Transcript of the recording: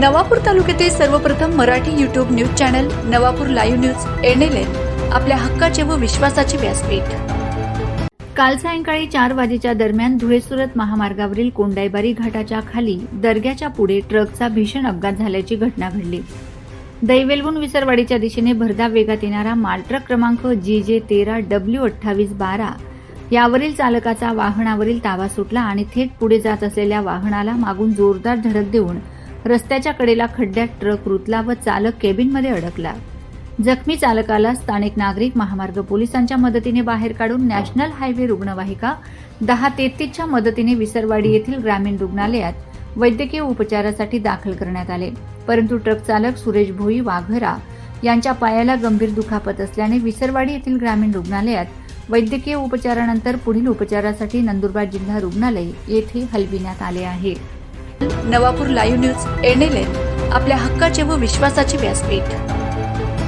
नवापूर तालुक्यातील सर्वप्रथम Marathi YouTube news channel Navapur live news NLN आपल्या हक्काचे व विश्वासाचे व्यासपीठ. काल सायंकाळी चार वाजेच्या दरम्यान धुळे सुरत महामार्गावरील कोंडाईबारी घाटाच्या खाली दर्ग्याच्या पुढे ट्रकचा भीषण अपघात झाल्याची घटना घडली. दैवेलवून विसरवाडीच्या दिशेने भरधाव वेगात येणारा मालट्रक क्रमांक जी जे तेरा डब्ल्यू अठ्ठावीस बारा यावरील चालकाचा वाहनावरील ताबा सुटला आणि थेट पुढे जात असलेल्या वाहनाला मागून जोरदार धडक देऊन रस्त्याच्या कडेला खड्ड्यात ट्रक रुतला व चालक केबिनमध्ये अडकला. जखमी चालकाला स्थानिक नागरिक महामार्ग पोलिसांच्या मदतीने बाहेर काढून नॅशनल हायवे रुग्णवाहिका दहा तेहतीसच्या मदतीने विसरवाडी येथील ग्रामीण रुग्णालयात वैद्यकीय उपचारासाठी दाखल करण्यात आले. परंतु ट्रक चालक सुरेश भोई वाघरा यांच्या पायाला गंभीर दुखापत असल्याने विसरवाडी येथील ग्रामीण रुग्णालयात वैद्यकीय उपचारानंतर पुढील उपचारासाठी नंदुरबार जिल्हा रुग्णालय येथे हलविण्यात आले आहे. नवापूर लाईव्ह न्यूज एनएलएन आपल्या हक्काचे व विश्वासाचे व्यासपीठ.